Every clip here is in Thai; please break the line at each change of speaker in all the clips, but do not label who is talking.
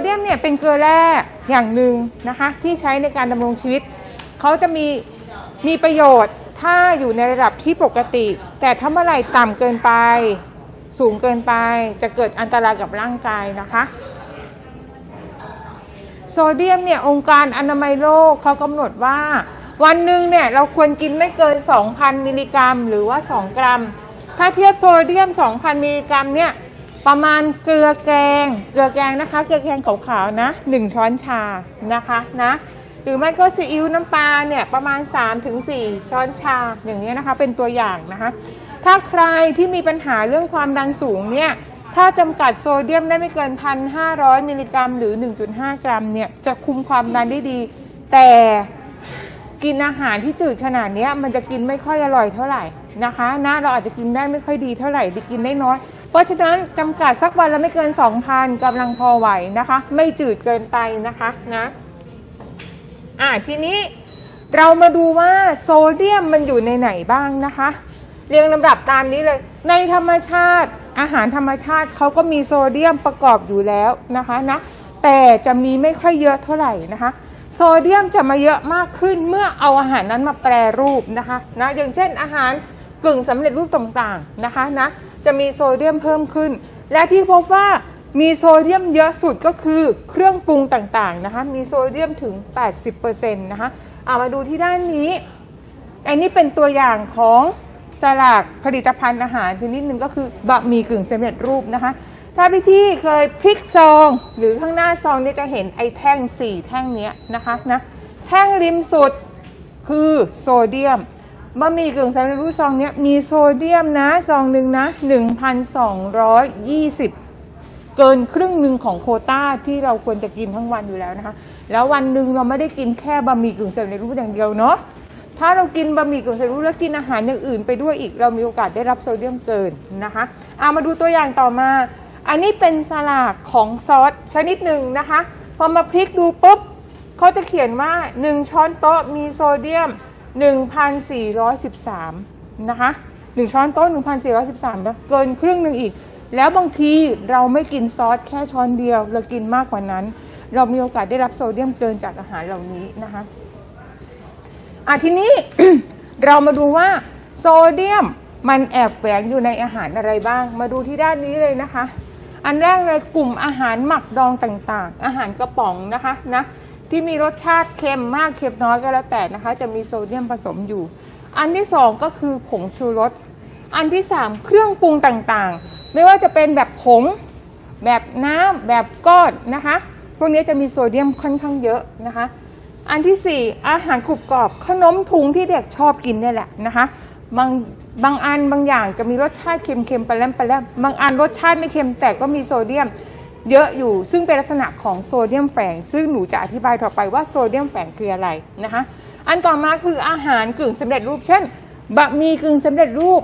โซเดียมเนี่ยเป็นเกลือแร่อย่างหนึ่งนะคะที่ใช้ในการดำรงชีวิต เขาจะมีมีประโยชน์ถ้าอยู่ในระดับที่ปกติ แต่ถ้าเมื่อไหร่ต่ำเกินไป สูงเกินไปจะเกิดอันตรายกับร่างกายนะคะโซเดียมเนี่ยองค์การอนามัยโลกเขากำหนดว่า วันหนึ่งเนี่ยเราควรกินไม่เกิน 2,000 มิลลิกรัม หรือว่า 2 กรัม ถ้าเทียบโซเดียม 2,000 มิลลิกรัมเนี่ย ประมาณเกลือแกง เกลือแกงนะคะ เกลือแกงขาวๆนะ 1 ช้อนชานะคะนะหรือไม่ก็ซีอิ๊วน้ำปลาเนี่ยประมาณ 3-4 ช้อนชาอย่างนี้ยนะคะเป็นตัวอย่างนะคะ ถ้าใครที่มีปัญหาเรื่องความดันสูงเนี่ยถ้าจำกัดโซเดียมได้ไม่เกิน 1,500 มิลลิกรัม หรือ 1.5 กรัมเนี่ยจะคุมความดันได้ดี แต่กินอาหารที่จืดขนาดเนี้ยมันจะกินไม่ค่อยอร่อยเท่าไหร่นะคะนะเราอาจจะกินได้ไม่ค่อยดีเท่าไหร่กินได้น้อย เพราะฉะนั้นจำกัดสักวันละไม่เกิน 2,000กำลังพอไหวนะคะ ไม่จืดเกินไปนะคะนะอ่าทีนี้เรามาดูว่าโซเดียมมันอยู่ในไหนบ้างนะคะ เรียงลำดับตามนี้เลย ในธรรมชาติอาหารธรรมชาติเขาก็มีโซเดียมประกอบอยู่แล้วนะคะนะแต่จะมีไม่ค่อยเยอะเท่าไหร่นะคะ โซเดียมจะมาเยอะมากขึ้นเมื่อเอาอาหารนั้นมาแปรรูปนะคะนะอย่างเช่นอาหารกึ่งสำเร็จรูปต่างๆนะคะนะ จะมีโซเดียมเพิ่มขึ้น และที่พบว่ามีโซเดียมเยอะสุดก็คือเครื่องปรุงต่างๆนะคะ มีโซเดียมถึง 80%นะคะเอามาดูที่ด้านนี้ อันนี้เป็นตัวอย่างของสลากผลิตภัณฑ์อาหารชนิดหนึ่งก็คือบะหมี่กึ่งสำเร็จรูปนะคะ ถ้าพี่พี่ๆเคยพลิกซอง หรือข้างหน้าซองเนี่ยจะเห็นไอ้แท่งสี่แท่งเนี้ยนะคะนะ แท่งริมสุดคือโซเดียม บะหมี่กึ่งสำเร็จรูปซองเนี้ยมีโซเดียมนะซองหนึ่งนะ 1,220 เกินครึ่งหนึ่งของโคต้าที่เราควรจะกินทั้งวันอยู่แล้วนะคะ แล้ววันหนึ่งเราไม่ได้กินแค่บะหมี่กึ่งสำเร็จรูปอย่างเดียวเนาะถ้าเรากินบะหมี่กึ่งสำเร็จรูปแล้วกินอาหารอย่างอื่นไปด้วยอีก เรามีโอกาสได้รับโซเดียมเกินนะคะเอามาดูตัวอย่างต่อมา อันนี้เป็นสลากของซอสชนิดหนึ่งนะคะ พอมาพลิกดูปุ๊บเขาจะเขียนว่า 1 ช้อนโต๊ะมีโซเดียม 1,413 นะคะ1ช้อนโต๊ะ1,413นะเกินครึ่งหนึ่งอีก แล้วบางทีเราไม่กินซอสแค่ช้อนเดียว เรากินมากกว่านั้น เรามีโอกาสได้รับโซเดียมเกินจากอาหารเหล่านี้นะคะอะทีนี้ เรามาดูว่าโซเดียมมันแอบแฝงอยู่ในอาหารอะไรบ้าง มาดูที่ด้านนี้เลยนะคะ อันแรกเลยกลุ่มอาหารหมักดองต่างๆ อาหารกระป๋องนะคะนะ ที่มีรสชาติเค็มมากเค็มน้อยก็แล้วแต่นะคะ จะมีโซเดียมผสมอยู่ อันที่สองก็คือผงชูรส อันที่สามเครื่องปรุงต่างๆ ไม่ว่าจะเป็นแบบผง แบบน้ำแบบก้อนนะคะ พวกนี้จะมีโซเดียมค่อนข้างเยอะนะคะ อันที่4อาหารกรุบกรอบขนมถุงที่เด็กชอบกินนี่แหละนะคะบางบางอันบางอย่างจะมีรสชาติเค็มๆไปแล้วไปแล้วบางอันรสชาติไม่เค็มแต่ก็มีโซเดียม เยอะอยู่ซึ่งเป็นลักษณะของโซเดียมแฝง ซึ่งหนูจะอธิบายต่อไปว่าโซเดียมแฝงคืออะไรนะคะอันต่อมาคืออาหารกึ่งสำเร็จรูป เช่นบะหมี่กึ่งสำเร็จรูป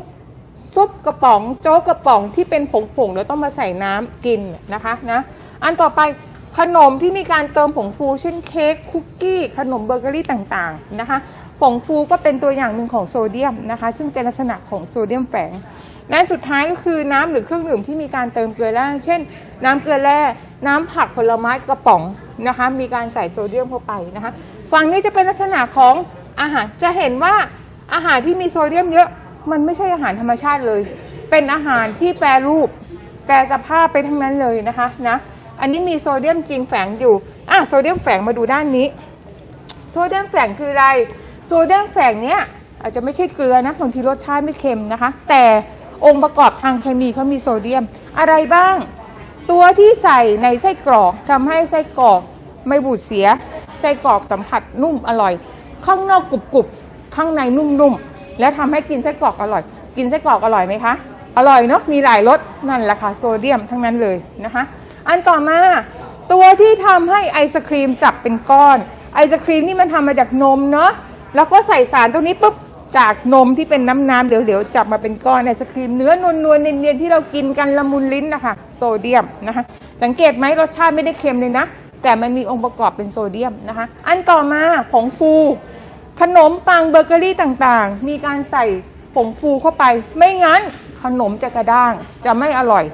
ซุปกระป๋องโจ๊กกระป๋องที่เป็นผงๆแล้วต้องมาใส่น้ำกินนะคะนะอันต่อไปขนมที่มีการเติมผงฟูเช่นเค้กคุกกี้ขนมเบเกอรี่ต่างๆนะคะผงฟูก็เป็นตัวอย่างหนึ่งของโซเดียมนะคะ ซึ่งเป็นลักษณะของโซเดียมแฝง และสุดท้ายก็คือน้ำหรือเครื่องดื่มที่มีการเติมเกลือแร่เช่น น้ำเกลือแร่น้ำผักผลไม้กระป๋องนะคะ มีการใส่โซเดียมเข้าไปนะคะฝั่งนี้จะเป็นลักษณะของอาหารจะเห็นว่าอาหารที่มีโซเดียมเยอะมันไม่ใช่อาหารธรรมชาติเลย เป็นอาหารที่แปรรูป แปรสภาพไปทั้งนั้นเลยนะคะนะอันนี้มีโซเดียมจริงแฝงอยู่อะโซเดียมแฝงมาดูด้านนี้ โซเดียมแฝงคืออะไร โซเดียมแฝงเนี้ยอาจจะไม่ใช่เกลือนะบางทีรสชาติไม่เค็มนะคะ แต่ องค์ประกอบทางเคมีเขามีโซเดียม อะไรบ้าง ตัวที่ใส่ในไส้กรอกทำให้ไส้กรอกไม่บูดเสีย ไส้กรอกสัมผัสนุ่มอร่อย ข้างนอกกรุบๆข้างในนุ่มๆ แล้วทำให้กินไส้กรอกอร่อย กินไส้กรอกอร่อยไหมคะ อร่อยเนาะ มีหลายรสนั่นแหละค่ะโซเดียมทั้งนั้นเลยนะคะ อันต่อมาตัวที่ทำให้ไอศครีมจับเป็นก้อน ไอศครีมนี่มันทำมาจากนมเนาะ แล้วก็ใส่สารตรงนี้ปุ๊บ จากนมที่เป็นน้ำน้ำเหลวๆจับมาเป็นก้อนไอศครีมเนื้อนวลๆเนียนๆที่เรากินกันละมุนลิ้นนะคะโซเดียมนะคะ สังเกตไหมรสชาติไม่ได้เค็มเลยนะ แต่มันมีองค์ประกอบเป็นโซเดียมนะคะ อันต่อมาผงฟู ขนมปังเบเกอรี่ต่างๆ มีการใส่ผงฟูเข้าไป ไม่งั้นขนมจะกระด้างจะไม่อร่อย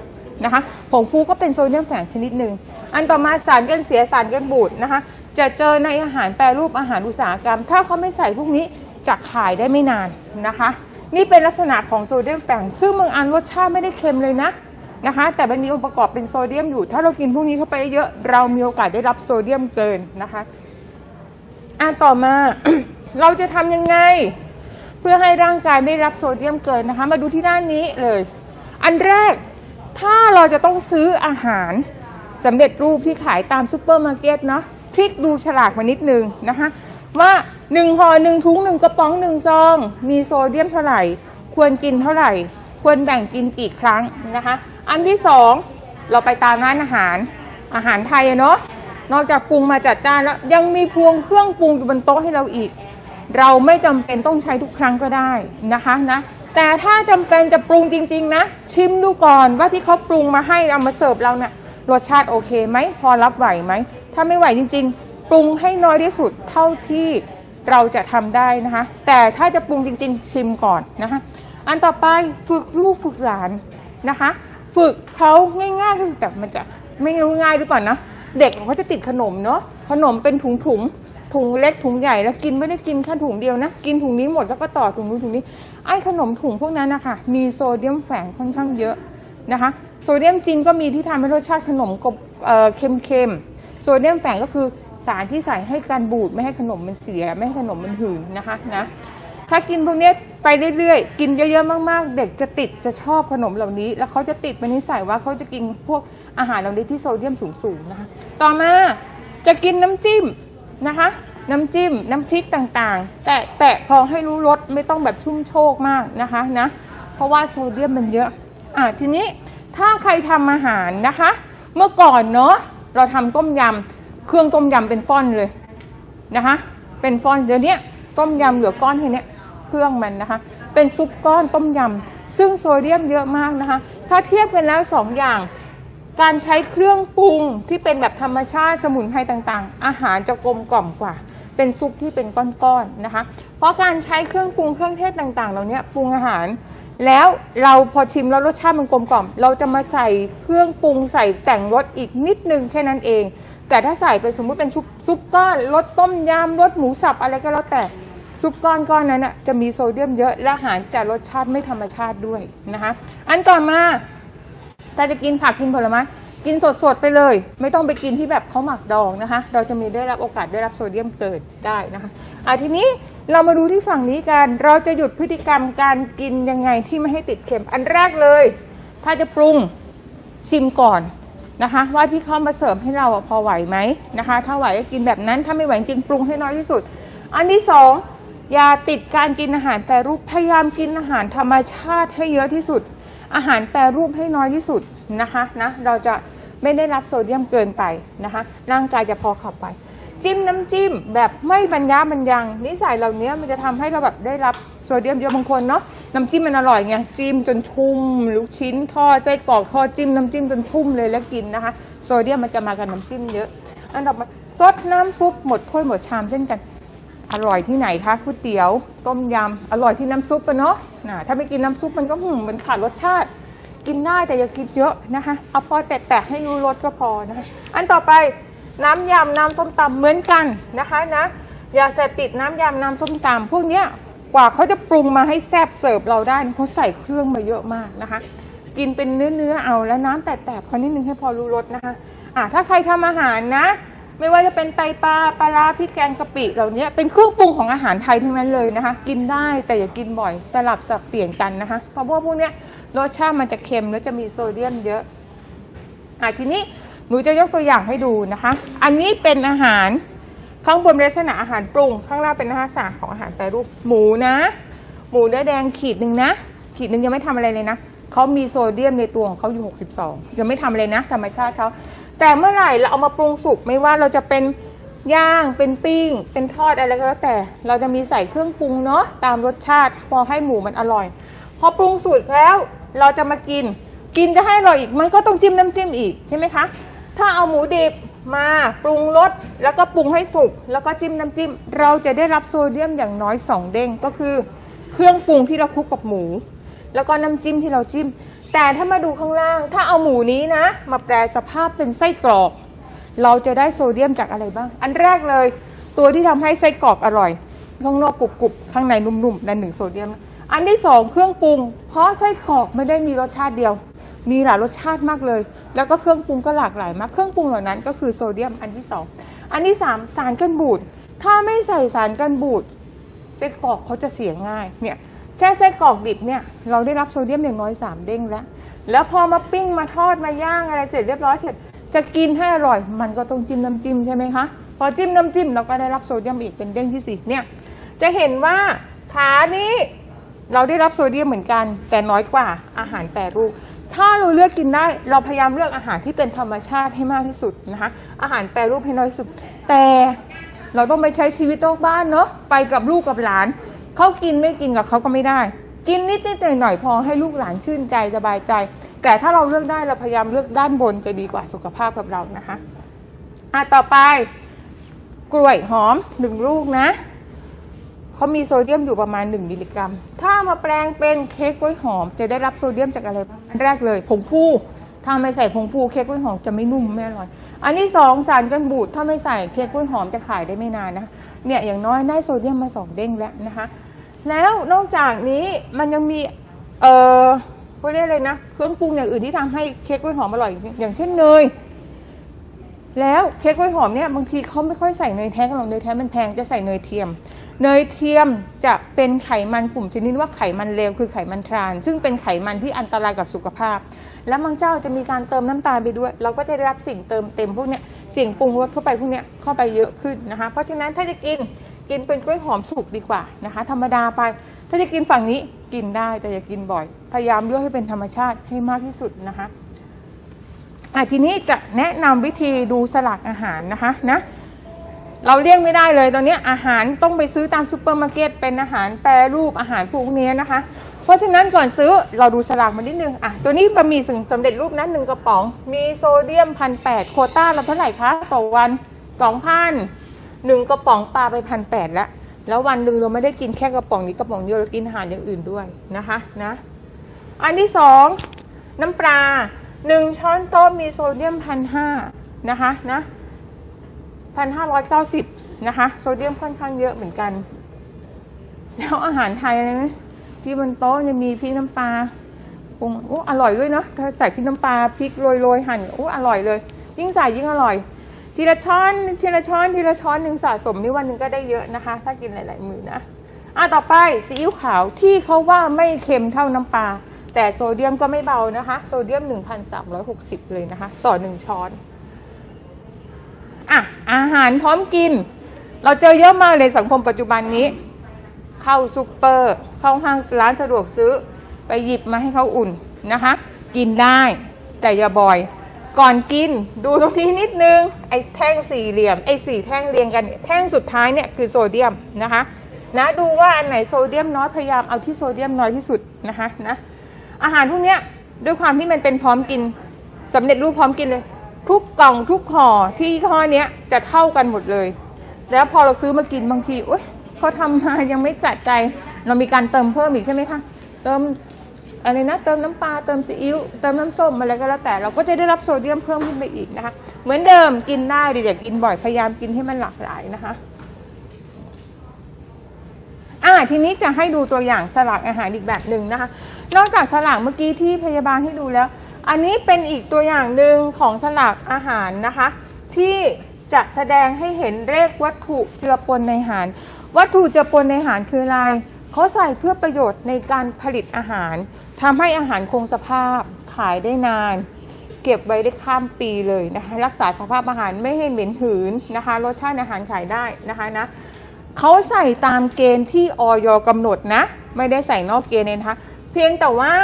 นะคะผงฟูก็เป็นโซเดียมแฝงชนิดหนึ่งอันต่อมาสารกันเสียสารกันบูดนะคะ จะเจอในอาหารแปรรูปอาหารอุตสาหกรรม ถ้าเขาไม่ใส่พวกนี้ จะขายได้ไม่นานนะคะ นี่เป็นลักษณะของโซเดียมแฝงซึ่งบางอันรสชาติไม่ได้เค็มเลยนะนะคะ แต่มันมีองค์ประกอบเป็นโซเดียมอยู่ ถ้าเรากินพวกนี้เข้าไปเยอะ เรามีโอกาสได้รับโซเดียมเกินนะคะอะต่อมาเราจะทำยังไง เพื่อให้ร่างกายไม่รับโซเดียมเกินนะคะ มาดูที่ด้านนี้เลย อันแรกถ้าเราจะต้องซื้ออาหารสำเร็จรูปที่ขายตามซูเปอร์มาร์เก็ตเนาะพลิกดูฉลากมานิดนึงนะคะว่า หนึ่งห่อหนึ่งถุงหนึ่งกระป๋องหนึ่งซอง มีโซเดียมเท่าไหร่ ควรกินเท่าไหร่ ควรแบ่งกินกี่ครั้งนะคะ อันที่สองเราไปตามร้านอาหารอาหารไทยเนาะนอกจากปรุงมาจัดจ้านแล้วยังมีพวงเครื่องปรุงอยู่บนโต๊ะให้เราอีก เราไม่จำเป็นต้องใช้ทุกครั้งก็ได้นะคะนะแต่ถ้าจำเป็นจะปรุงจริง ๆ นะ ชิมดูก่อนว่าที่เขาปรุงมาให้เอามาเสิร์ฟเราเนี่ยรสชาติโอเคไหมพอรับไหวไหมถ้าไม่ไหวจริง ๆ ปรุงให้น้อยที่สุดเท่าที่ เราจะทำได้นะคะ แต่ถ้าจะปรุงจริง ๆ ชิมก่อนนะคะ อันต่อไปฝึกลูกฝึกหลานนะคะ ฝึกเขาง่ายๆก็คือแต่มันจะไม่รู้ง่ายหรือเปล่านะเด็กเขาจะติดขนมเนาะขนมเป็นถุงถุงๆถุงเล็กถุงใหญ่แล้วกินไม่ได้กินแค่ถุงเดียวนะ กินถุงนี้หมดแล้วก็ต่อถุงนู้นถุงนี้ไอ้ขนมถุงพวกนั้นนะคะมีโซเดียมแฝงค่อนข้างเยอะนะคะ โซเดียมจริงก็มีที่ทำให้รสชาติขนมกบเอ่อเค็มๆโซเดียมแฝงก็คือ สารที่ใส่ให้การบูดไม่ให้ขนมมันเสีย ไม่ให้ขนมมันหืนนะคะนะถ้ากินพวกนี้ไปเรื่อยๆ กินเยอะๆมากๆ เด็กจะติดจะชอบขนมเหล่านี้ แล้วเขาจะติดเป็นนิสัยว่าเขาจะกินพวกอาหารเหล่านี้ที่โซเดียมสูงๆนะคะต่อมาจะกินน้ำจิ้มนะคะ น้ำจิ้มน้ำพริกต่างๆ แต่แต่พอให้รู้รสไม่ต้องแบบชุ่มโชกมากนะคะนะเพราะว่าโซเดียมมันเยอะอะทีนี้ถ้าใครทำอาหารนะคะ เมื่อก่อนเนาะเราทำต้มยำ เครื่องต้มยำเป็นฟ่อนเลยนะคะ เป็นฟอนเดี๋ยวนี้ต้มยำเหลือก้อนแค่เนี้ยเครื่องมันนะคะ เป็นซุปก้อนต้มยำซึ่งโซเดียมเยอะมากนะคะ ถ้าเทียบกันแล้วสองอย่าง การใช้เครื่องปรุงที่เป็นแบบธรรมชาติสมุนไพรต่างๆ อาหารจะกลมกล่อมกว่า เป็นซุปที่เป็นก้อนๆนะคะ เพราะการใช้เครื่องปรุงเครื่องเทศต่างๆ เหล่านี้ปรุงอาหารแล้วเราพอชิมแล้วรสชาติมันกลมกล่อม เราจะมาใส่เครื่องปรุงใส่แต่งรสอีกนิดนึงแค่นั้นเอง แต่ถ้าใส่ไปสมมุติเป็นซุปซุปก้อนรสต้มยำรสหมูสับอะไรก็แล้วแต่ซุปก้อนก้อนนั้นอะจะมีโซเดียมเยอะและอาหารจะรสชาติไม่ธรรมชาติด้วยนะคะ อันต่อมาถ้าจะกินผักกินผลไม้กินสดๆไปเลย ไม่ต้องไปกินที่แบบเขาหมักดองนะคะ เราจะมีได้รับโอกาสได้รับโซเดียมเกินได้นะคะอะทีนี้เรามาดูที่ฝั่งนี้กัน เราจะหยุดพฤติกรรมการกินยังไงที่ไม่ให้ติดเค็ม อันแรกเลย ถ้าจะปรุงชิมก่อน นะคะ ว่าที่เขามาเสิร์ฟให้เราพอไหวไหมนะคะ ถ้าไหวก็กินแบบนั้นถ้าไม่ไหวจริงปรุงให้น้อยที่สุด อันที่สองอย่าติดการกินอาหารแปรรูปพยายามกินอาหารธรรมชาติให้เยอะที่สุด อาหารแปรรูปให้น้อยที่สุดนะคะนะเราจะไม่ได้รับโซเดียมเกินไปนะคะร่างกายจะพอขับไป จิ้มน้ำจิ้มแบบไม่บรรยะบรรยังนิสัยเหล่านี้มันจะทำให้เราแบบได้รับ เดียมเยอะบางคนเนาะน้ำจิ้มมันอร่อยไงจิ้มจนชุ่มลูกชิ้นทอดไส้กรอกทอดจิ้มน้ำจิ้มจนชุ่มเลยแล้วกินนะคะ โซเดียมมันจะมากับน้ำจิ้มเยอะ อันดับมาซดน้ำซุปหมดถ้วยหมดชามเช่นกัน อร่อยที่ไหนคะก๋วยเตี๋ยว ต้มยำอร่อยที่น้ำซุปปะเนาะนะถ้าไม่กินน้ำซุปมันก็หืมมันขาดรสชาติ กินได้แต่อย่ากินเยอะนะคะเอาพอแตะๆให้รู้รสก็พอนะคะอันต่อไปน้ำยำน้ำส้มตำเหมือนกันนะคะนะอย่าเสพติดน้ำยำน้ำส้มตำพวกเนี้ย กว่าเขาจะปรุงมาให้แซ่บเสิร์ฟเราได้นะเขาใส่เครื่องมาเยอะมากนะคะ กินเป็นเนื้อเนื้อเอาแล้วน้ำแตะๆพอนิดนึงให้พอรู้รสนะคะอะถ้าใครทำอาหารนะ ไม่ว่าจะเป็นไตปลาปลาร้าพริกแกงกะปิเหล่านี้เป็นเครื่องปรุงของอาหารไทยทั้งนั้นเลยนะคะ กินได้แต่อย่ากินบ่อยสลับสับเปลี่ยนกันนะคะ เพราะว่าพวกเนี้ยรสชาติมันจะเค็มแล้วจะมีโซเดียมเยอะอะทีนี้หนูจะยกตัวอย่างให้ดูนะคะ อันนี้เป็นอาหาร ข้างบนเป็นลักษณะอาหารปรุง ข้างล่างเป็นลักษณะของอาหารแปรรูปหมูนะ หมูเนื้อแดงขีดหนึ่งนะ ขีดหนึ่งยังไม่ทำอะไรเลยนะเขามีโซเดียมในตัวของเขาอยู่ 62 ยังไม่ทำอะไรนะ ธรรมชาติเขาแต่เมื่อไหร่เราเอามาปรุงสุกไม่ว่าเราจะเป็นย่างเป็นปิ้ง เป็นทอดอะไรก็แล้วแต่ เราจะมีใส่เครื่องปรุงเนาะตามรสชาติพอให้หมูมันอร่อย พอปรุงสูตรแล้วเราจะมากิน กินจะให้อร่อยอีก มันก็ต้องจิ้มน้ำจิ้มอีกใช่ไหมคะ ถ้าเอาหมูดิบ มาปรุงรสแล้วก็ปรุงให้สุกแล้วก็จิ้มน้ำจิ้ม เราจะได้รับโซเดียมอย่างน้อยสองเด้งก็คือ เครื่องปรุงที่เราคลุกกับหมู แล้วก็น้ำจิ้มที่เราจิ้ม แต่ถ้ามาดูข้างล่าง ถ้าเอาหมูนี้นะ มาแปลสภาพเป็นไส้กรอก เราจะได้โซเดียมจากอะไรบ้าง อันแรกเลย ตัวที่ทำให้ไส้กรอกอร่อยข้างนอกกรุบๆข้างในนุ่มๆนั่นหนึ่งโซเดียม อันที่สองเครื่องปรุง เพราะไส้กรอกไม่ได้มีรสชาติเดียว มีหลายรสชาติมากเลย แล้วก็เครื่องปรุงก็หลากหลายมาก เครื่องปรุงเหล่านั้นก็คือโซเดียมอันที่สองอันที่สามสารกันบูด ถ้าไม่ใส่สารกันบูดไส้กรอกเขาจะเสียง่าย เนี่ยแค่ไส้กรอกดิบเนี่ยเราได้รับโซเดียมอย่างน้อย 3 เด้งแล้ว แล้วพอมาปิ้งมาทอดมาย่างอะไรเสร็จเรียบร้อยเสร็จ จะกินให้อร่อย มันก็ต้องจิ้มน้ำจิ้มใช่ไหมคะ พอจิ้มน้ำจิ้มเราก็ได้รับโซเดียมอีกเป็นเด้งที่สี่เนี่ย จะเห็นว่าขานี้เราได้รับโซเดียมเหมือนกัน แต่น้อยกว่าอาหารแปรรูป ถ้าเราเลือกกินได้เราพยายามเลือกอาหารที่เป็นธรรมชาติให้มากที่สุดนะคะ อาหารแปรรูปให้น้อยสุด แต่เราต้องไปใช้ชีวิตนอกบ้านเนาะไปกับลูกกับหลานเขากินไม่กินกับเขาก็ไม่ได้ กินนิดนิดหน่อยหน่อยพอให้ลูกหลานชื่นใจสบายใจ แต่ถ้าเราเลือกได้เราพยายามเลือกด้านบนจะดีกว่าสุขภาพกับเรานะคะอะต่อไป กล้วยหอมหนึ่งลูกนะ เขามีโซเดียมอยู่ประมาณ 1 มิลลิกรัม ถ้ามาแปลงเป็นเค้กกล้วยหอม จะได้รับโซเดียมจากอะไรบ้างอันแรกเลยผงฟูถ้าไม่ใส่ผงฟูเค้กกล้วยหอมจะไม่นุ่มไม่อร่อย อันที่สองสารกันบูดถ้าไม่ใส่เค้กกล้วยหอมจะขายได้ไม่นานนะ เนี่ยอย่างน้อยได้โซเดียมมาสองเด้งแล้วนะคะ แล้วนอกจากนี้มันยังมี เอ่อเขาเรียกอะไรนะเครื่องปรุงอย่างอื่นที่ทำให้เค้กกล้วยหอมอร่อย อย่างเช่นเนย แล้วเค้กกล้วยหอมเนี่ยบางทีเขาไม่ค่อยใส่เนยแท้กันหรอกเนยแท้มันแพงจะใส่เนยเทียม เนยเทียมจะเป็นไขมันกลุ่มชนิดว่าไขมันเลวคือไขมันทราน ซึ่งเป็นไขมันที่อันตรายกับสุขภาพ และบางเจ้าจะมีการเติมน้ำตาลไปด้วย เราก็จะได้รับสิ่งเติมเต็มพวกเนี้ยสิ่งปรุงรสเข้าไปพวกเนี้ยเข้าไปเยอะขึ้นนะคะ เพราะฉะนั้นถ้าจะกินกินเป็นกล้วยหอมสุกดีกว่านะคะ ธรรมดาไป ถ้าจะกินฝั่งนี้กินได้แต่อย่ากินบ่อย พยายามเลือกให้เป็นธรรมชาติให้มากที่สุดนะคะ อะทีนี้จะแนะนำวิธีดูสลักอาหารนะคะนะเราเลี่ยงไม่ได้เลยตอนนี้อาหารต้องไปซื้อตามซูเปอร์มาร์เก็ตเป็นอาหารแปรรูปอาหารพวกนี้นะคะ เพราะฉะนั้นก่อนซื้อเราดูสลากมานิดนึงอะตัวนี้บะหมี่สึ่งสำเร็จรูปนั้นหนึ่งกระป๋อง มีโซเดียมพันแปดโคต้าเราเท่าไหร่คะ ต่อวันสองพันหนึ่งกระป๋องปลาไปพันแปดแล้วแล้ววันหนึ่งเราไม่ได้กินแค่กระป๋องนี้กระป๋องเดียวเรากินอาหารอย่างอื่นด้วยนะคะนะอันที่สองน้ำปลา หนึ่งช้อนโต๊ะมีโซเดียมพันห้านะคะนะพันห้าร้อยเก้าสิบนะคะ โซเดียมค่อนข้างเยอะเหมือนกัน แล้วอาหารไทยอะไรไหมที่บนโต๊ะจะมีพริกน้ำปลาปรุงโอ้อร่อยด้วยเนาะถ้าใส่พริกน้ำปลาพริกโรยโรยๆหั่นโอ้อร่อยเลย ยิ่งใส่ยิ่งอร่อย ทีละช้อนทีละช้อนทีละช้อนหนึ่งสะสมนี่วันหนึ่งก็ได้เยอะนะคะ ถ้ากินหลาย ๆ มือนะอะต่อไปซีอิ๊วขาวที่เขาว่าไม่เค็มเท่าน้ำปลา แต่โซเดียมก็ไม่เบานะคะ โซเดียม 1,360 เลยนะคะ ต่อ 1 ช้อนอะอาหารพร้อมกิน เราเจอเยอะมากเลยสังคมปัจจุบันนี้ เข้าซูเปอร์ เข้าห้างร้านสะดวกซื้อ ไปหยิบมาให้เขาอุ่นนะคะ กินได้แต่อย่าบ่อย ก่อนกินดูตรงนี้นิดนึง ไอ้แท่งสี่เหลี่ยม ไอ้สี่แท่งเรียงกันเนี่ยแท่งสุดท้ายเนี่ยคือโซเดียมนะคะ นะดูว่าอันไหนโซเดียมน้อยพยายามเอาที่โซเดียมน้อยที่สุดนะคะนะ อาหารพวกเนี้ยด้วยความที่มันเป็นพร้อมกินสำเร็จรูปพร้อมกินเลย ทุกกล่องทุกห่อที่ยี่ห้อเนี้ยจะเท่ากันหมดเลย แล้วพอเราซื้อมากินบางทีโอ๊ยเขาทำมายังไม่จัดใจ เรามีการเติมเพิ่มอีกใช่ไหมคะเติมอะไรนะเติมน้ำปลาเติมซีอิ๊วเติมน้ำส้มอะไรก็แล้วแต่เราก็จะได้รับโซเดียมเพิ่มขึ้นไปอีกนะคะ เหมือนเดิมกินได้แต่อย่ากินบ่อยพยายามกินให้มันหลากหลายนะคะอ่าทีนี้จะให้ดูตัวอย่างสลักอาหารอีกแบบหนึ่งนะคะ นอกจากสลักเมื่อกี้ที่พยาบาลให้ดูแล้ว อันนี้เป็นอีกตัวอย่างหนึ่งของสลักอาหารนะคะ ที่จะแสดงให้เห็นเลขวัตถุเจือปนในอาหาร วัตถุเจือปนในอาหารคืออะไรเขาใส่เพื่อประโยชน์ในการผลิตอาหารทำให้อาหารคงสภาพขายได้นาน เก็บไว้ได้ข้ามปีเลยนะคะรักษาสภาพอาหารไม่ให้เหม็นหืนนะคะรสชาติอาหารขายได้นะคะนะเขาใส่ตามเกณฑ์ที่ออยกำหนดนะ ไม่ได้ใส่นอกเกณฑ์เลยนะคะ เพียงแต่ว่า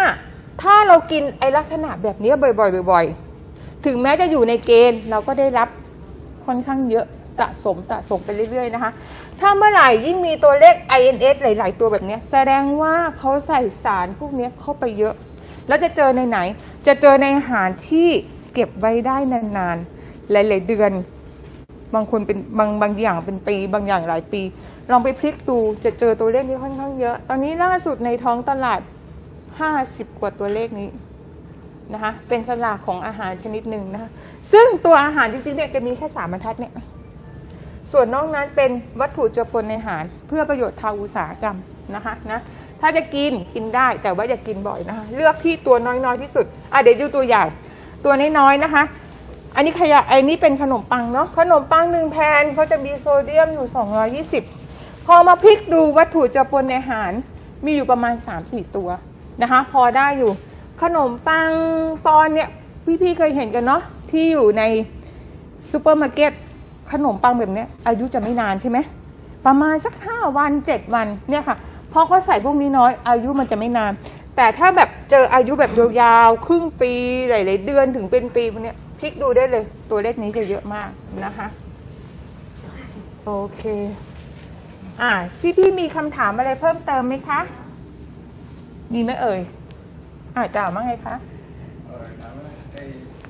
ถ้าเรากินไอลักษณะแบบนี้บ่อยๆบ่อยๆ ถึงแม้จะอยู่ในเกณฑ์เราก็ได้รับค่อนข้างเยอะสะสมสะสมไปเรื่อยๆนะคะ ถ้าเมื่อไหร่ยิ่งมีตัวเลข INS หลาย ๆ ตัวแบบนี้แสดงว่าเขาใส่สารพวกนี้เข้าไปเยอะ แล้วจะเจอในไหน จะเจอในอาหารที่เก็บไว้ได้นานๆ หลายๆเดือน บางคนเป็นบางบางอย่างเป็นปี บางอย่างหลายปี ลองไปพลิกดูจะเจอตัวเลขนี้ค่อนข้างเยอะ ตอนนี้ล่าสุดในท้องตลาด 50 กว่าตัวเลขนี้นะคะเป็นสลากของอาหารชนิดหนึ่งนะคะซึ่งตัวอาหารจริงๆเนี่ยจะมีแค่สามบรรทัดเนี่ยส่วนนอกนั้นเป็นวัตถุเจือปนในอาหาร เพื่อประโยชน์ทางอุตสาหกรรมนะคะนะถ้าจะกินกินได้แต่ว่าอย่ากินบ่อยนะคะเลือกที่ตัวน้อยๆที่สุดอะเดี๋ยวดูตัวอย่างตัวน้อยๆนะคะ อันนี้ขยะอันนี้เป็นขนมปังเนาะขนมปังหนึ่งแผ่นเขาจะมีโซเดียมอยู่ 220 พอมาพลิกดูวัตถุเจือปนในอาหารมีอยู่ประมาณ 3-4 ตัว นะคะ พอได้อยู่ ขนมปังตอนเนี้ยพี่ๆเคยเห็นกันเนาะที่อยู่ในซูเปอร์มาร์เก็ตขนมปังแบบเนี้ยอายุจะไม่นานใช่ไหมประมาณสัก5วัน7วันเนี่ยค่ะพอเขาใส่พวกนี้น้อยอายุมันจะไม่นาน แต่ถ้าแบบเจออายุแบบยาวๆครึ่งปีหลายๆเดือนถึงเป็นปีพวกเนี้ยพลิกดูได้เลย ตัวเลขนี้จะเยอะมากนะคะ โอเค อ่าพี่พี่ๆมีคำถามอะไรเพิ่มเติมไหมคะ มีไหมเอ่ยอ่าจ่าว่าไงคะ
เออถามว่าไอ้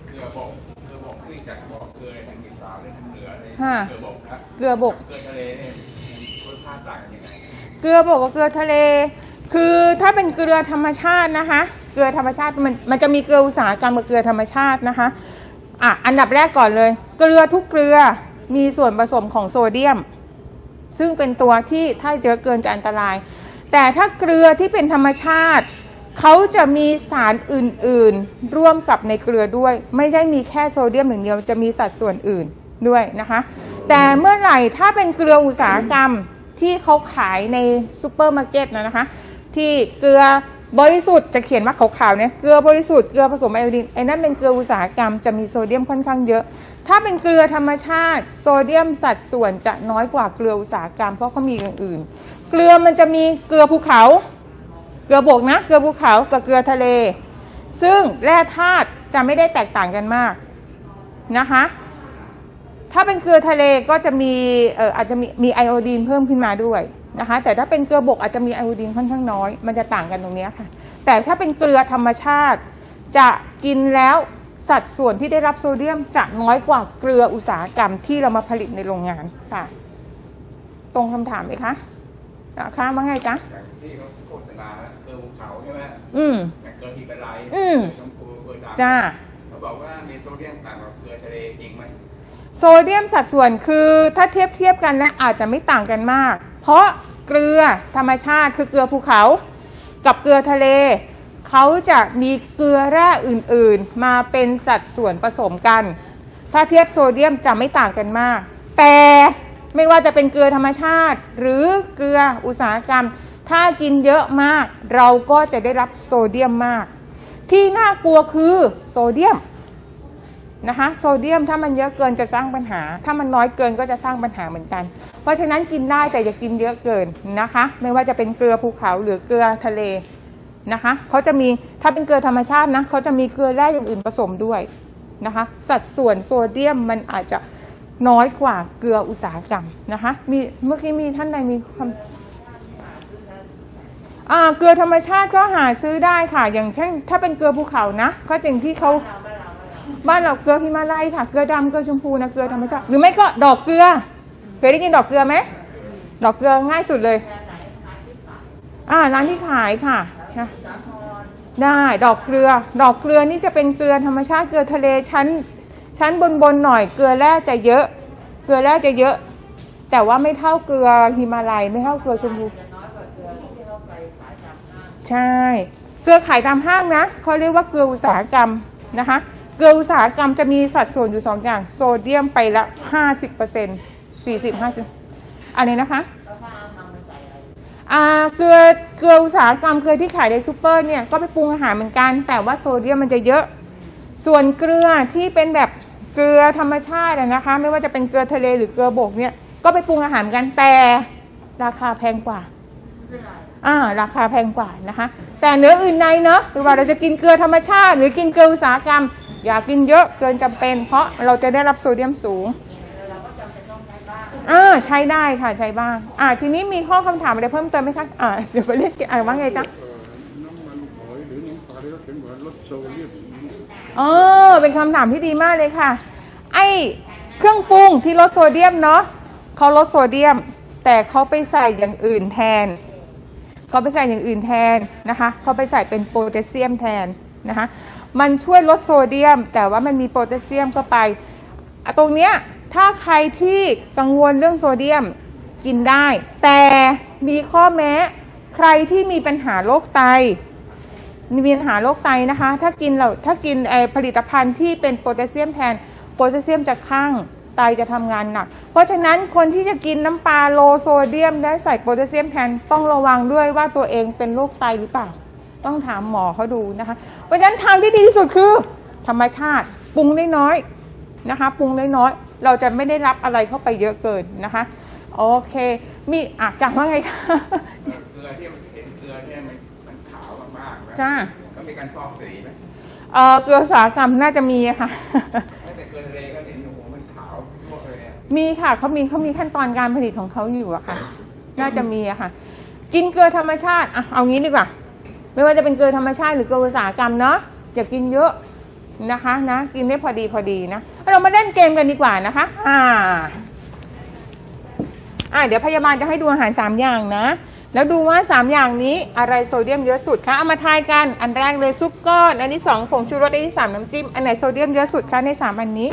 เกลือบกเกลือบกที่จากบอกเกลือทางอีสานหรือทางเหนือเนี่ย
ฮะ
เกลือบกครับ
เกลือบก
เกลือทะเลเนี่ยมันรสชาติต่างกันยังไง
เกลือบกกับเกลือทะเล คือถ้าเป็นเกลือธรรมชาตินะคะ เกลือธรรมชาติมันมันจะมีเกลืออุตสาหกรรมกับเกลือธรรมชาตินะคะอะอันดับแรกก่อนเลย เกลือทุกเกลือมีส่วนผสมของโซเดียม ซึ่งเป็นตัวที่ถ้าเยอะเกินจะอันตราย แต่ถ้าเกลือที่เป็นธรรมชาติ เขาจะมีสารอื่นๆ ร่วมกับในเกลือด้วย ไม่ใช่มีแค่โซเดียมหนึ่างเดียวจะมีสัดส่วนอื่นด้วยนะคะ แต่เมื่อไหร่ถ้าเป็นเกลืออุตสาหกรรมที่เขาขายในซูเปอร์มาร์เก็ตนะนะคะ ที่เกลือบริสุทธิ์จะเขียนว่าขาวๆเนี่ยเกลือบริสุทธิ์เกลือผสมไอโอดีนไอ้นั่นเป็นเกลืออุตสาหกรรมจะมีโซเดียมค่อนข้างเยอะ ถ้าเป็นเกลือธรรมชาติ โซเดียมสัดส่วนจะน้อยกว่าเกลืออุตสาหกรรม เพราะเขามีอย่างอื่น เกลือมันจะมีเกลือภูเขา เกลือบกนะ เกลือภูเขากับเกลือทะเล ซึ่งแร่ธาตุจะไม่ได้แตกต่างกันมากนะคะ ถ้าเป็นเกลือทะเลก็จะมีเอ่ออาจจะมีมีไอโอดีนเพิ่มขึ้นมาด้วยนะคะ แต่ถ้าเป็นเกลือบกอาจจะมีไอโอดีนค่อนข้างน้อย มันจะต่างกันตรงนี้ค่ะ แต่ถ้าเป็นเกลือธรรมชาติ จะกินแล้วสัดส่วนที่ได้รับโซเดียมจะน้อยกว่าเกลืออุตสาหกรรมที่เรามาผลิตในโรงงานค่ะ ตรงคำถามไหมคะ อะคะว่าไงจ๊ะ
อย่างที่เขาโฆษณานะเกลือภูเขาใช่ไหม
อืม
อย่างเกลือฮีเบไลท์
อืม
เกลือชมพูเกลือดำ
จ้า
เขาบอกว่ามีโซเดียมต่างกับเกลือทะเลจริงไหม
โซเดียมสัดส่วนคือถ้าเทียบเทียบกันนะอาจจะไม่ต่างกันมาก เพราะเกลือธรรมชาติคือเกลือภูเขา กับเกลือทะเล เขาจะมีเกลือแร่อื่นๆ มาเป็นสัดส่วนผสมกัน ถ้าเทียบโซเดียมจะไม่ต่างกันมาก แต่ ไม่ว่าจะเป็นเกลือธรรมชาติ หรือเกลืออุตสาหกรรม ถ้ากินเยอะมาก เราก็จะได้รับโซเดียมมาก ที่น่ากลัวคือโซเดียมนะคะโซเดียมถ้ามันเยอะเกินจะสร้างปัญหา ถ้ามันน้อยเกินก็จะสร้างปัญหาเหมือนกัน เพราะฉะนั้นกินได้แต่อย่ากินเยอะเกินนะคะ ไม่ว่าจะเป็นเกลือภูเขาหรือเกลือทะเลนะคะเขาจะมีถ้าเป็นเกลือธรรมชาตินะเขาจะมีเกลือแร่อย่างอื่นผสมด้วยนะคะ สัดส่วนโซเดียมมันอาจจะ น้อยกว่าเกลืออุตสาหกรรมนะคะมีเมื่อกี้มีท่านใดมีคำเกลือธรรมชาติก็หาซื้อได้ค่ะ อย่างเช่นถ้าเป็นเกลือภูเขานะก็จริงที่เขาบ้านเราเกลือพิมาลัยค่ะ เกลือดำเกลือชมพูนะเกลือธรรมชาติหรือไม่ก็ดอกเกลือ เคยได้กินดอกเกลือไหมดอกเกลือง่ายสุดเลย อ่าร้านที่ขายค่ะนะได้ดอกเกลือ ดอกเกลือนี่จะเป็นเกลือธรรมชาติเกลือทะเลชั้น ชั้นบนบนๆหน่อยเกลือแร่จะเยอะ เกลือแร่จะเยอะ แต่ว่าไม่เท่าเกลือฮิมาลัยไม่เท่าเกลือชมพูใช่ เกลือขายตามห้างนะเขาเรียกว่าเกลืออุตสาหกรรมนะคะ เกลืออุตสาหกรรมจะมีสัดส่วนอยู่สองอย่าง โซเดียมไปละห้าสิบเปอร์เซ็นต์สี่สิบห้าสิบอันนี้นะคะเกลือเกลืออุตสาหกรรมเกลือที่ขายในซูเปอร์เนี่ยก็ไปปรุงอาหารเหมือนกัน แต่ว่าโซเดียมมันจะเยอะ ส่วนเกลือที่เป็นแบบ เกลือธรรมชาตินะคะ ไม่ว่าจะเป็นเกลือทะเลหรือเกลือบกเนี่ยก็ไปปรุงอาหารกันแต่ราคาแพงกว่าอ่าราคาแพงกว่านะคะ แต่เนื้ออื่นในเนาะหรือว่าเราจะกินเกลือธรรมชาติ หรือกินเกลืออุตสาหกรรม อย่ากินเยอะเกินจำเป็น เพราะเราจะได้รับโซเดียมสูงอ่าใช้ได้ค่ะใช้บ้าง อ่าทีนี้มีข้อคำถามอะไรเพิ่มเติมไหมคะอ่าเดี๋ยวไปเรียกอ่าว่าไงจ๊ะ
น้ำมันหอยหรือน้ำปลาที่เขาเขียนว่าลดโซเดียม
เออ เป็นคำถามที่ดีมากเลยค่ะ ไอเครื่องปรุงที่ลดโซเดียมเนาะเขาลดโซเดียม แต่เขาไปใส่อย่างอื่นแทนเขาไปใส่อย่างอื่นแทนนะคะเขาไปใส่เป็นโพแทสเซียมแทนนะคะมันช่วยลดโซเดียม แต่ว่ามันมีโพแทสเซียมเข้าไป ตรงเนี้ยถ้าใครที่กังวลเรื่องโซเดียมกินได้ แต่มีข้อแม้ใครที่มีปัญหาโรคไต มีปัญหาโรคไตนะคะ ถ้ากินเราถ้ากินผลิตภัณฑ์ที่เป็นโพแทสเซียมแทนโพแทสเซียมจะข้างไตจะทำงานหนัก เพราะฉะนั้นคนที่จะกินน้ำปลาโลโซเดียมได้ใส่โพแทสเซียมแทนต้องระวังด้วยว่าตัวเองเป็นโรคไตหรือเปล่า ต้องถามหมอเขาดูนะคะ เพราะฉะนั้นทางที่ดีที่สุดคือ ธรรมชาติปรุงน้อยๆนะคะปรุงน้อยๆเราจะไม่ได้รับอะไรเข้าไปเยอะเกินนะคะ โอเค มีอะจากว่าไงคะ
เกลือที่เห็นเกลือเนี่ยมัน
จ้า
ก็มีการฟอกสีไหม
เอ่อเกลืออุตสาหกรรมน่าจะมีอะค่ะ
แต่เกลือทะเลก็เห็นโอ้โหมันขาวทั่วเลยอะ
มีค่ะเขามีเขามีขั้นตอนการผลิตของเขาอยู่อะค่ะ น่าจะมีอะค่ะ กินเกลือธรรมชาติอะเอางี้ดีกว่า ไม่ว่าจะเป็นเกลือธรรมชาติหรือเกลืออุตสาหกรรมเนาะอย่ากินเยอะนะคะนะกินได้พอดีพอดีนะเรามาเล่นเกมกันดีกว่านะคะ อ่า อ่าเดี๋ยวพยาบาลจะให้ดูอาหารสามอย่างนะ แล้วดูว่าสามอย่างนี้อะไรโซเดียมเยอะสุดคะเอามาทายกันอันแรกเลยซุปก้อนอันที่สองผงชูรสอันที่สามน้ำจิ้มอันไหนโซเดียมเยอะสุดคะในสามอันนี้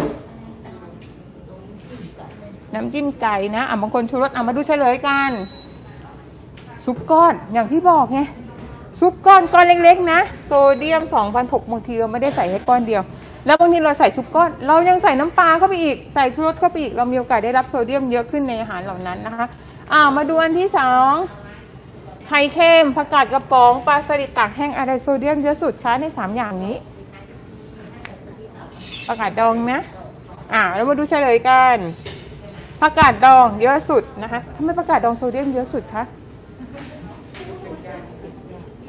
น้ำจิ้มไก่นะอะบางคนชูรสเอะมาดูเฉลยกัน ซุปก้อนอย่างที่บอกไงซุปก้อนก้อนเล็กๆ นะ โซเดียม2,006บางทีเราไม่ได้ใส่แค่ก้อนเดียว แล้วบางทีเราใส่ซุปก้อน เรายังใส่น้ำปลาเข้าไปอีกใส่ชูรสเข้าไปอีกเรามีโอกาสได้รับโซเดียมเยอะขึ้นในอาหารเหล่านั้นนะคะอ่ามาดูอันที่สอง ไข่เค็มผักกาดกระป๋องปลาสลิดตากแห้งอะไรโซเดียมเยอะสุดคะในสามอย่างนี้ผักกาดดองนะอ่าแล้วมาดูเฉลยกันผักกาดดองเยอะสุดนะคะทำไมผักกาดดองโซเดียมเยอะสุดคะ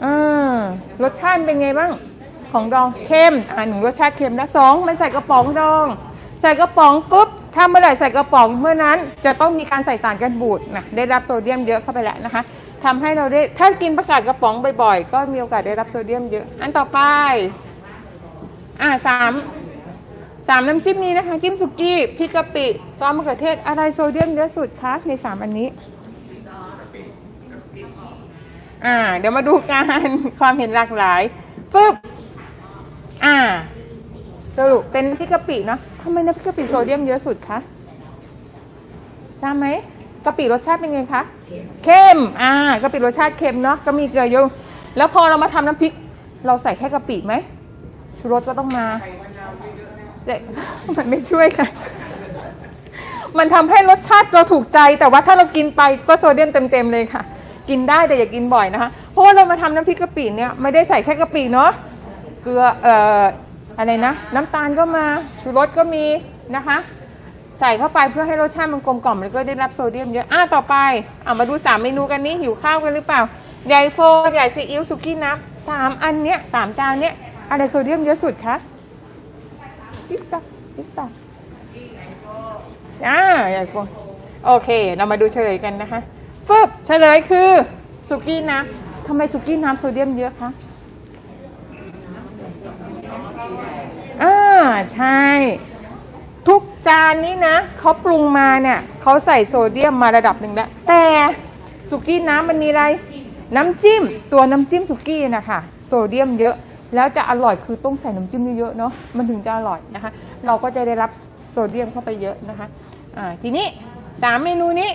อ่ารสชาติเป็นไงบ้างของดองเค็มอ่าหนึ่งรสชาติเค็มนะสองมันใส่กระป๋องดอง ใส่กระป๋องปุ๊บถ้าเมื่อไหร่ใส่กระป๋องเมื่อนั้นจะต้องมีการใส่สารกันบูดนะได้รับโซเดียมเยอะเข้าไปแล้วนะคะ ทำให้เราได้ถ้ากินประกาศกระป๋องบ่อยๆ ก็มีโอกาสได้รับโซเดียมเยอะ อันต่อไป อ่าสามสามน้ำจิ้มนี้นะคะ จิ้มสุกี้พริกกะปิซอสมะเขือเทศอะไรโซเดียมเยอะสุดคะในสามอันนี้อ่า เดี๋ยวมาดูกันความเห็นหลากหลายปึ๊บอ่า สรุปเป็นพริกกะปิเนาะทำไมน้ำพริกกะปิโซเดียมเยอะสุดคะทราบไหม กะปิรสชาติเป็นไงคะเค็มอ่ากะปิรสชาติเค็มเนาะก็มีเกลือเยอะแล้วพอเรามาทำน้ำพริก เราใส่แค่กะปิไหมชูรสก็ต้องมาเจ๊มันไม่ช่วยค่ะ มันทำให้รสชาติเราถูกใจ แต่ว่าถ้าเรากินไปก็โซเดียมเต็มๆเลยค่ะ กินได้แต่อย่ากินบ่อยนะคะ เพราะว่าเรามาทำน้ำพริกกะปิเนี่ยไม่ได้ใส่แค่กะปิเนาะเกลือเอ่ออะไรนะ น้ำตาลก็มาชูรสก็มีนะคะ ใส่เข้าไปเพื่อให้รสชาติมันกลมกล่อมแล้วก็ได้รับโซเดียมเยอะอะต่อไปเอะมาดูสามเมนูกันนี้หิวข้าวกันหรือเปล่า ใหญ่โฟใหญ่ซีอิ๊วสุกี้น้ำสามอันเนี้ยสามจานเนี้ยอะไรโซเดียมเยอะสุดคะติ๊กตักติ๊กตักอ่าใหญ่กว่าโอเค เรามาดูเฉลยกันนะคะฟึบเฉลยคือสุกี้น้ำทำไมสุกี้น้ำโซเดียมเยอะคะอ่าใช่ ทุกจานนี้นะเขาปรุงมาเนี่ยเขาใส่โซเดียมมาระดับหนึ่งแล้วแต่สุกี้น้ำมันมีอะไร น้ำจิ้มตัวน้ำจิ้มสุกี้นะคะโซเดียมเยอะแล้วจะอร่อยคือต้องใส่น้ำจิ้มเยอะๆเนาะมันถึงจะอร่อยนะคะ เราก็จะได้รับโซเดียมเข้าไปเยอะนะคะอ่าทีนี้สามเมนูนี้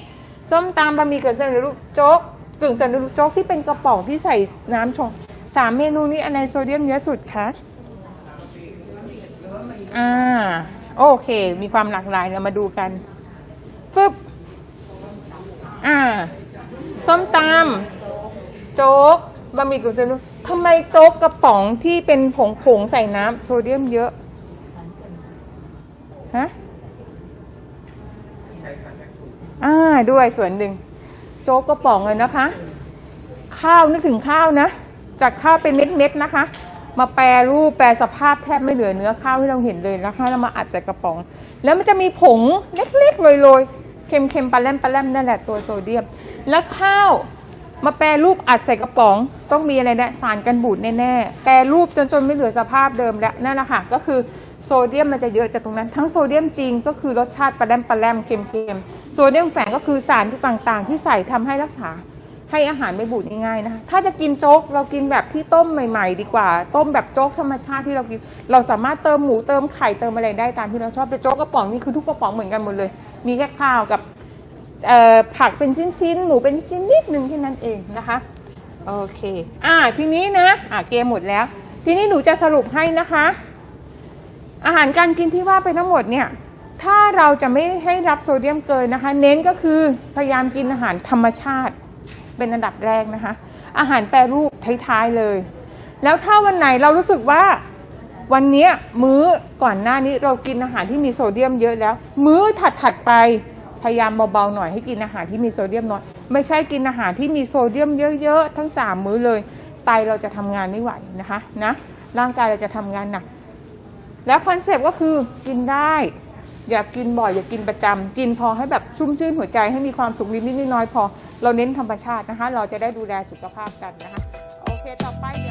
ส้มตำบะหมี่กึ่งสำเร็จรูปโจ๊กกึ่งสำเร็จรูปโจ๊กที่เป็นกระป๋องที่ใส่น้ำชงสามเมนูนี้อันไหนโซเดียมเยอะสุดคะอ่า โอเค มีความหลากหลายเรามาดูกันฟึบอ่า ส้มตำโจ๊กบะหมี่กึ่งสำเร็จรูปทำไมโจ๊กกระป๋องที่เป็นผงผงใส่น้ำโซเดียมเยอะฮะอ่าด้วยส่วนหนึ่ง โจ๊กกระป๋องเลยนะคะ ข้าวนึกถึงข้าวนะ จากข้าวเป็นเม็ดๆนะคะ มาแปรรูปแปรสภาพแทบไม่เหลือเนื้อข้าวที่เราเห็นเลยนะคะแล้วมาอัดใส่กระป๋อง แล้วมันจะมีผงเล็กๆโรยๆเค็มๆปลาแรมปลาแรมนั่นแหละตัวโซเดียม แล้วข้าวมาแปรรูปอัดใส่กระป๋อง ต้องมีอะไรนะสารกันบูดแน่ๆแปรรูปจนจนไม่เหลือสภาพเดิมแล้วนั่นแหละค่ะก็คือโซเดียมมันจะเยอะจากตรงนั้น ทั้งโซเดียมจริงก็คือรสชาติปลาแรมปลาแรมเค็มๆโซเดียมแฝงก็คือสารต่างๆ ที่ใส่ทำให้รักษา ให้อาหารไม่บูดง่ายๆนะคะถ้าจะกินโจ๊กเรากินแบบที่ต้มใหม่ๆ ดีกว่า ต้มแบบโจ๊กธรรมชาติที่เรากิน เราสามารถเติมหมูเติมไข่เติมอะไรได้ตามที่เราชอบแต่โจ๊กกระป๋องนี่คือทุกกระป๋องเหมือนกันหมดเลย มีแค่ข้าวกับผักเป็นชิ้นๆ หมูเป็นชิ้นนิดนึงแค่นั้นเองนะคะโอเค อ่า ทีนี้นะ อ่าเกมหมดแล้ว ทีนี้หนูจะสรุปให้นะคะ อาหารการกินที่ว่าไปทั้งหมดเนี่ย ถ้าเราจะไม่ให้รับโซเดียมเกินนะคะ เน้นก็คือพยายามกินอาหารธรรมชาติ เป็นอันดับแรกนะคะ อาหารแปรรูปท้ายๆเลย แล้วถ้าวันไหนเรารู้สึกว่าวันนี้มื้อก่อนหน้านี้เรากินอาหารที่มีโซเดียมเยอะแล้ว มื้อถัดๆไปพยายามเบาๆหน่อยให้กินอาหารที่มีโซเดียมน้อยไม่ใช่กินอาหารที่มีโซเดียมเยอะๆทั้งสามมื้อเลยไตเราจะทำงานไม่ไหวนะคะนะร่างกายเราจะทำงานหนัก แล้วคอนเซปต์ก็คือกินได้ อย่ากินบ่อยอย่ากินประจำกินพอให้แบบชุ่มชื่นหัวใจให้มีความสุขนิดๆน้อยพอ เราเน้นธรรมชาตินะคะ เราจะได้ดูแลสุขภาพกันนะคะ โอเค ต่อไปเดี๋ยว